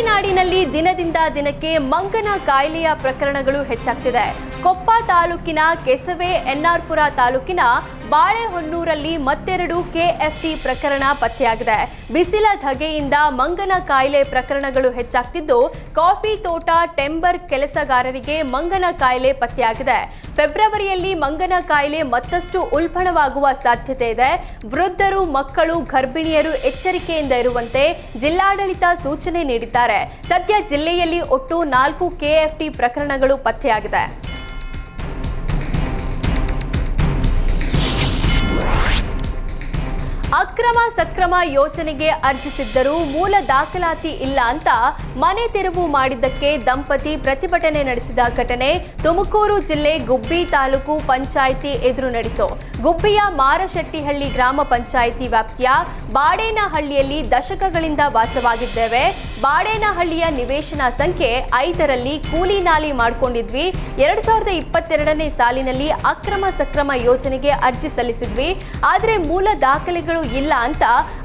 ನಾಡಿನಲ್ಲಿ ದಿನದಿಂದ ದಿನಕ್ಕೆ ಮಂಗನ ಕಾಯಿಲೆಯ ಪ್ರಕರಣಗಳು ಹೆಚ್ಚಾಗ್ತಿದೆ. ಕೊಪ್ಪ ತಾಲೂಕಿನ ಕೆಸವೆ ಎನ್ಆರ್ಪುರ ತಾಲೂಕಿನ ಬಾಳೆಹೊನ್ನೂರಲ್ಲಿ ಮತ್ತೆರಡು ಕೆಎಫ್ಟಿ ಪ್ರಕರಣ ಪತ್ತೆಯಾಗಿದೆ. ಬಿಸಿಲ ಧಗೆಯಿಂದ ಮಂಗನ ಕಾಯಿಲೆ ಪ್ರಕರಣಗಳು ಹೆಚ್ಚಾಗ್ತಿದ್ದು, ಕಾಫಿ ತೋಟ ಟೆಂಬರ್ ಕೆಲಸಗಾರರಿಗೆ ಮಂಗನ ಕಾಯಿಲೆ ಪತ್ತೆಯಾಗಿದೆ. ಫೆಬ್ರವರಿಯಲ್ಲಿ ಮಂಗನ ಕಾಯಿಲೆ ಮತ್ತಷ್ಟು ಉಲ್ಬಣವಾಗುವ ಸಾಧ್ಯತೆ ಇದೆ. ವೃದ್ಧರು, ಮಕ್ಕಳು, ಗರ್ಭಿಣಿಯರು ಎಚ್ಚರಿಕೆಯಿಂದ ಇರುವಂತೆ ಜಿಲ್ಲಾಡಳಿತ ಸೂಚನೆ ನೀಡಿದ್ದಾರೆ. ಸದ್ಯ ಜಿಲ್ಲೆಯಲ್ಲಿ ಒಟ್ಟು ನಾಲ್ಕು ಕೆಎಫ್ಟಿ ಪ್ರಕರಣಗಳು ಪತ್ತೆಯಾಗಿದೆ. ಅಕ್ರಮ ಸಕ್ರಮ ಯೋಜನೆಗೆ ಅರ್ಜಿಸಿದ್ದರೂ ಮೂಲ ದಾಖಲಾತಿ ಇಲ್ಲ ಅಂತ ಮನೆ ತೆರವು ಮಾಡಿದ್ದಕ್ಕೆ ದಂಪತಿ ಪ್ರತಿಭಟನೆ ನಡೆಸಿದ ಘಟನೆ ತುಮಕೂರು ಜಿಲ್ಲೆ ಗುಬ್ಬಿ ತಾಲೂಕು ಪಂಚಾಯಿತಿ ಎದುರು ನಡೆಯಿತು ಗುಬ್ಬಿಯ ಮಾರಶೆಟ್ಟಿಹಳ್ಳಿ ಗ್ರಾಮ ಪಂಚಾಯಿತಿ ವ್ಯಾಪ್ತಿಯ ಬಾಡೇನಹಳ್ಳಿಯಲ್ಲಿ ದಶಕಗಳಿಂದ ವಾಸವಾಗಿದ್ದೇವೆ. ಬಾಡೇನಹಳ್ಳಿಯ ನಿವೇಶನ ಸಂಖ್ಯೆ ಐದರಲ್ಲಿ ಕೂಲಿ ನಾಲಿ ಮಾಡಿಕೊಂಡಿದ್ವಿ. ಎರಡ್ ಸಾವಿರದ ಇಪ್ಪತ್ತೆರಡನೇ ಸಾಲಿನಲ್ಲಿ ಅಕ್ರಮ ಸಕ್ರಮ ಯೋಜನೆಗೆ ಅರ್ಜಿ ಸಲ್ಲಿಸಿದ್ವಿ. ಆದರೆ ಮೂಲ ದಾಖಲೆಗಳು ಇಲ್ಲ ಅಂತ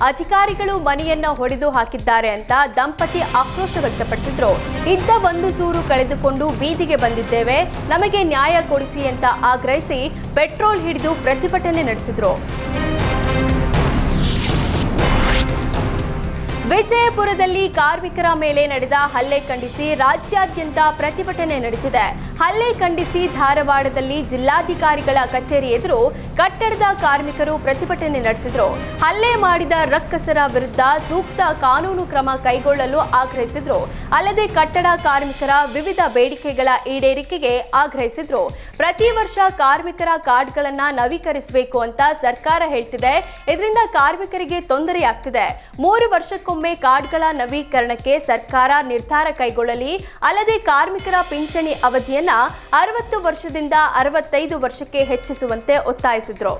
ಅಧಿಕಾರಿಗಳು ಮನೆಯನ್ನ ಹೊಡೆದು ಹಾಕಿದ್ದಾರೆ ಅಂತ ದಂಪತಿ ಆಕ್ರೋಶ ವ್ಯಕ್ತಪಡಿಸಿದ್ರು. ಇದ್ದ ಒಂದು ಸೂರು ಕಳೆದುಕೊಂಡು ಬೀದಿಗೆ ಬಂದಿದ್ದೇವೆ. ನಮಗೆ ನ್ಯಾಯ ಕೊಡಿಸಿ ಅಂತ ಆಗ್ರಹಿಸಿ ಪೆಟ್ರೋಲ್ ಹಿಡಿದು ಪ್ರತಿಭಟನೆ ನಡೆಸಿದ್ರು. ವಿಜಯಪುರದಲ್ಲಿ ಕಾರ್ಮಿಕರ ಮೇಲೆ ನಡೆದ ಹಲ್ಲೆ ಖಂಡಿಸಿ ರಾಜ್ಯಾದ್ಯಂತ ಪ್ರತಿಭಟನೆ ನಡೆದಿದೆ ಹಲ್ಲೆ ಖಂಡಿಸಿ ಧಾರವಾಡದಲ್ಲಿ ಜಿಲ್ಲಾಧಿಕಾರಿಗಳ ಕಚೇರಿ ಎದುರು ಕಟ್ಟಡದ ಕಾರ್ಮಿಕರು ಪ್ರತಿಭಟನೆ ನಡೆಸಿದರು. ಹಲ್ಲೆ ಮಾಡಿದ ರಕ್ಕಸರ ವಿರುದ್ಧ ಸೂಕ್ತ ಕಾನೂನು ಕ್ರಮ ಕೈಗೊಳ್ಳಲು ಆಗ್ರಹಿಸಿದ್ರು. ಅಲ್ಲದೆ ಕಟ್ಟಡ ಕಾರ್ಮಿಕರ ವಿವಿಧ ಬೇಡಿಕೆಗಳ ಈಡೇರಿಕೆಗೆ ಆಗ್ರಹಿಸಿದ್ರು. ಪ್ರತಿ ವರ್ಷ ಕಾರ್ಮಿಕರ ಕಾರ್ಡ್ಗಳನ್ನ ನವೀಕರಿಸಬೇಕು ಅಂತ ಸರ್ಕಾರ ಹೇಳ್ತಿದೆ. ಇದರಿಂದ ಕಾರ್ಮಿಕರಿಗೆ ತೊಂದರೆಯಾಗ್ತಿದೆ. ಮೂರು ವರ್ಷಕ್ಕೊಮ್ಮೆ ಕಾರ್ಡ್ಗಳ ನವೀಕರಣಕ್ಕೆ ಸರ್ಕಾರ ನಿರ್ಧಾರ ಕೈಗೊಳ್ಳಲಿ, ಅಲ್ಲದೆ ಕಾರ್ಮಿಕರ ಪಿಂಚಣಿ ಅವಧಿಯನ್ನ ಅರವತ್ತು ವರ್ಷದಿಂದ ಅರವತ್ತೈದು ವರ್ಷಕ್ಕೆ ಹೆಚ್ಚಿಸುವಂತೆ ಒತ್ತಾಯಿಸಿದ್ರು.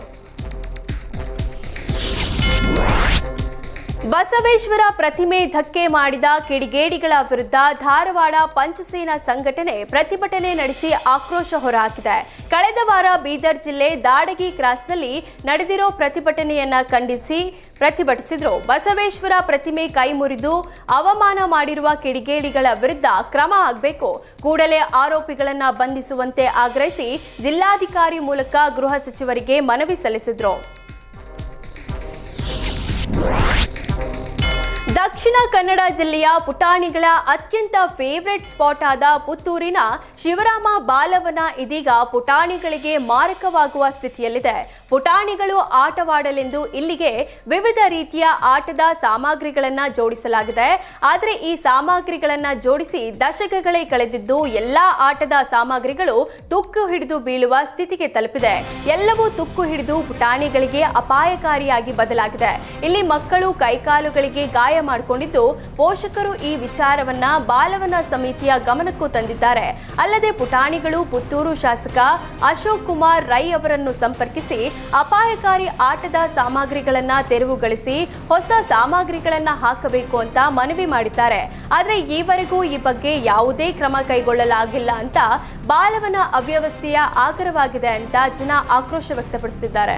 ಬಸವೇಶ್ವರ ಪ್ರತಿಮೆ ಧಕ್ಕೆ ಮಾಡಿದ ಕಿಡಿಗೇಡಿಗಳ ವಿರುದ್ಧ ಧಾರವಾಡ ಪಂಚಸೇನಾ ಸಂಘಟನೆ ಪ್ರತಿಭಟನೆ ನಡೆಸಿ ಆಕ್ರೋಶ ಹೊರಹಾಕಿದೆ. ಕಳೆದ ವಾರ ಬೀದರ್ ಜಿಲ್ಲೆ ದಾಡಗಿ ಕ್ರಾಸ್ನಲ್ಲಿ ನಡೆದಿರೋ ಪ್ರತಿಭಟನೆಯನ್ನ ಖಂಡಿಸಿ ಪ್ರತಿಭಟಿಸಿದ್ರು. ಬಸವೇಶ್ವರ ಪ್ರತಿಮೆ ಕೈ ಮುರಿದು ಅವಮಾನ ಮಾಡಿರುವ ಕಿಡಿಗೇಡಿಗಳ ವಿರುದ್ಧ ಕ್ರಮ ಆಗಬೇಕು. ಕೂಡಲೇ ಆರೋಪಿಗಳನ್ನ ಬಂಧಿಸುವಂತೆ ಆಗ್ರಹಿಸಿ ಜಿಲ್ಲಾಧಿಕಾರಿ ಮೂಲಕ ಗೃಹ ಸಚಿವರಿಗೆ ಮನವಿ ಸಲ್ಲಿಸಿದ್ರು. ದಕ್ಷಿಣ ಕನ್ನಡ ಜಿಲ್ಲೆಯ ಪುಟಾಣಿಗಳ ಅತ್ಯಂತ ಫೇವರೆಟ್ ಸ್ಪಾಟ್ ಆದ ಪುತ್ತೂರಿನ ಶಿವರಾಮ ಬಾಲವನ ಇದೀಗ ಪುಟಾಣಿಗಳಿಗೆ ಮಾರಕವಾಗುವ ಸ್ಥಿತಿಯಲ್ಲಿದೆ. ಪುಟಾಣಿಗಳು ಆಟವಾಡಲೆಂದು ಇಲ್ಲಿಗೆ ವಿವಿಧ ರೀತಿಯ ಆಟದ ಸಾಮಗ್ರಿಗಳನ್ನ ಜೋಡಿಸಲಾಗಿದೆ. ಆದರೆ ಈ ಸಾಮಗ್ರಿಗಳನ್ನ ಜೋಡಿಸಿ ದಶಕಗಳೇ ಕಳೆದಿದ್ದು ಎಲ್ಲಾ ಆಟದ ಸಾಮಗ್ರಿಗಳು ತುಕ್ಕು ಹಿಡಿದು ಬೀಳುವ ಸ್ಥಿತಿಗೆ ತಲುಪಿದೆ. ಎಲ್ಲವೂ ತುಕ್ಕು ಹಿಡಿದು ಪುಟಾಣಿಗಳಿಗೆ ಅಪಾಯಕಾರಿಯಾಗಿ ಬದಲಾಗಿದೆ. ಇಲ್ಲಿ ಮಕ್ಕಳು ಕೈಕಾಲುಗಳಿಗೆ ಗಾಯ ಮಾಡಿಕೊಂಡಿದ್ದು, ಪೋಷಕರು ಈ ವಿಚಾರವನ್ನ ಬಾಲವನ ಸಮಿತಿಯ ಗಮನಕ್ಕೂ ತಂದಿದ್ದಾರೆ. ಅಲ್ಲದೆ ಪುಟಾಣಿಗಳು, ಪುತ್ತೂರು ಶಾಸಕ ಅಶೋಕ್ ಕುಮಾರ್ ರೈ ಅವರನ್ನು ಸಂಪರ್ಕಿಸಿ ಅಪಾಯಕಾರಿ ಆಟದ ಸಾಮಗ್ರಿಗಳನ್ನ ತೆರವುಗೊಳಿಸಿ ಹೊಸ ಸಾಮಗ್ರಿಗಳನ್ನ ಹಾಕಬೇಕು ಅಂತ ಮನವಿ ಮಾಡಿದ್ದಾರೆ. ಆದರೆ ಈವರೆಗೂ ಈ ಬಗ್ಗೆ ಯಾವುದೇ ಕ್ರಮ ಕೈಗೊಳ್ಳಲಾಗಿಲ್ಲ ಅಂತ ಬಾಲವನ ಅವ್ಯವಸ್ಥೆಯ ಆಗರವಾಗಿದೆ ಅಂತ ಜನ ಆಕ್ರೋಶ ವ್ಯಕ್ತಪಡಿಸುತ್ತಿದ್ದಾರೆ